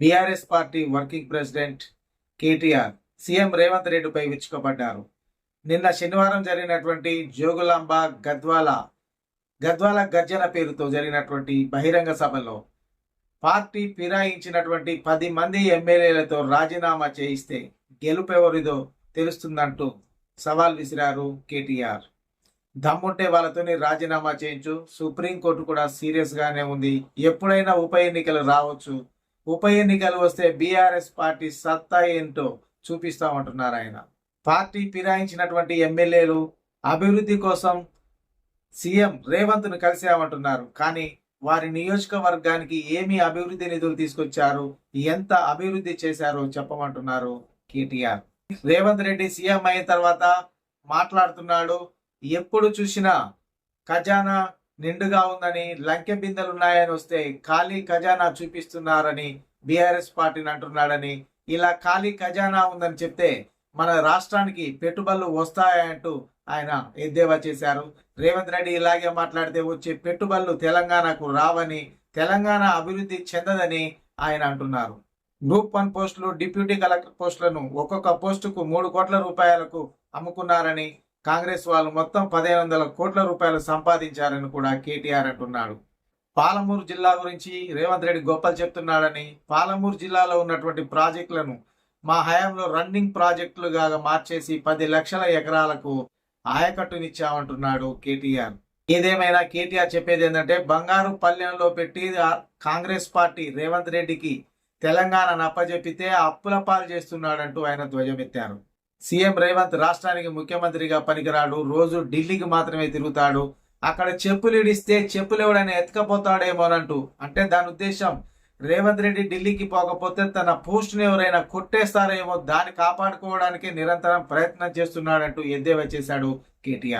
BRS party working president KTR CM Revanth రెడ్డిపై విచ్చుకపడ్డారు నిన్న శనివారం జరిగినటువంటి జోగులాంబ గద్వాల గద్వాల గర్జన పేరుతో జరిగినటువంటి బహిరంగ సభలో పార్టీ ఫిరాయించినటువంటి పది మంది ఎమ్మెల్యేలతో రాజీనామా చేయిస్తే గెలుపెవరిదో తెలుస్తుందంటూ సవాల్ విసిరారు కేటీఆర్. దమ్ముంటే వాళ్ళతోనే రాజీనామా చేయించు సుప్రీంకోర్టు కూడా సీరియస్గానే ఉంది. ఎప్పుడైనా ఉప ఎన్నికలు రావచ్చు ఉప ఎన్నికలు వస్తే బీఆర్ఎస్ పార్టీ సత్తా ఏంటో చూపిస్తామంటున్నారు ఆయన. పార్టీ ఫిరాయించినటువంటి ఎమ్మెల్యేలు అభివృద్ధి కోసం సీఎం రేవంత్ను కలిసామంటున్నారు కానీ వారి నియోజకవర్గానికి ఏమి అభివృద్ధి నిధులు తీసుకొచ్చారు? ఎంత అభివృద్ధి చేశారో చెప్పమంటున్నారు కేటీఆర్. రేవంత్ రెడ్డి సీఎం అయిన తర్వాత మాట్లాడుతున్నాడు. ఎప్పుడు చూసినా ఖజానా నిండుగా ఉందని లంకె బిందెలు ఉన్నాయని వస్తే ఖాళీ ఖజానా చూపిస్తున్నారని బీఆర్ఎస్ పార్టీని అంటున్నాడని ఇలా ఖాళీ ఖజానా ఉందని చెప్తే మన రాష్ట్రానికి పెట్టుబడులు వస్తాయంటూ ఆయన ఎద్దేవా చేశారు. రేవంత్ రెడ్డి ఇలాగే మాట్లాడితే వచ్చే పెట్టుబడులు తెలంగాణకు రావని తెలంగాణ అభివృద్ధి చెందదని ఆయన అంటున్నారు. గ్రూప్ వన్ పోస్టులు డిప్యూటీ కలెక్టర్ పోస్టులను ఒక్కొక్క పోస్టుకు మూడు కోట్ల రూపాయలకు అమ్ముకున్నారని కాంగ్రెస్ వాళ్ళు మొత్తం పదిహేను వందల కోట్ల రూపాయలు సంపాదించారని కూడా కేటీఆర్ అంటున్నాడు. పాలమూరు జిల్లా గురించి రేవంత్ రెడ్డి గొప్పలు చెప్తున్నాడని పాలమూరు జిల్లాలో ఉన్నటువంటి ప్రాజెక్టులను మా హయాంలో రన్నింగ్ ప్రాజెక్టులుగా మార్చేసి పది లక్షల ఎకరాలకు ఆయకట్టునిచ్చామంటున్నాడు కేటీఆర్. ఏదేమైనా కేటీఆర్ చెప్పేది ఏంటంటే బంగారు పల్లెంలో పెట్టి కాంగ్రెస్ పార్టీ రేవంత్ రెడ్డికి తెలంగాణ నప్పజెప్పితే అప్పుల పాలు చేస్తున్నాడంటూ ఆయన ధ్వజమెత్తారు. సీఎం రేవంత్ రాష్ట్రానికి ముఖ్యమంత్రిగా పనికిరాడు. రోజు ఢిల్లీకి మాత్రమే తిరుగుతాడు. అక్కడ చెప్పులు ఇడిస్తే చెప్పులు ఎవడైనా ఎత్తుకపోతాడేమోనంటూ అంటే దాని ఉద్దేశం రేవంత్ రెడ్డి ఢిల్లీకి పోకపోతే తన పోస్ట్ను ఎవరైనా కొట్టేస్తారేమో దాన్ని కాపాడుకోవడానికి నిరంతరం ప్రయత్నం చేస్తున్నాడంటూ ఎద్దేవా చేశాడు కేటీఆర్.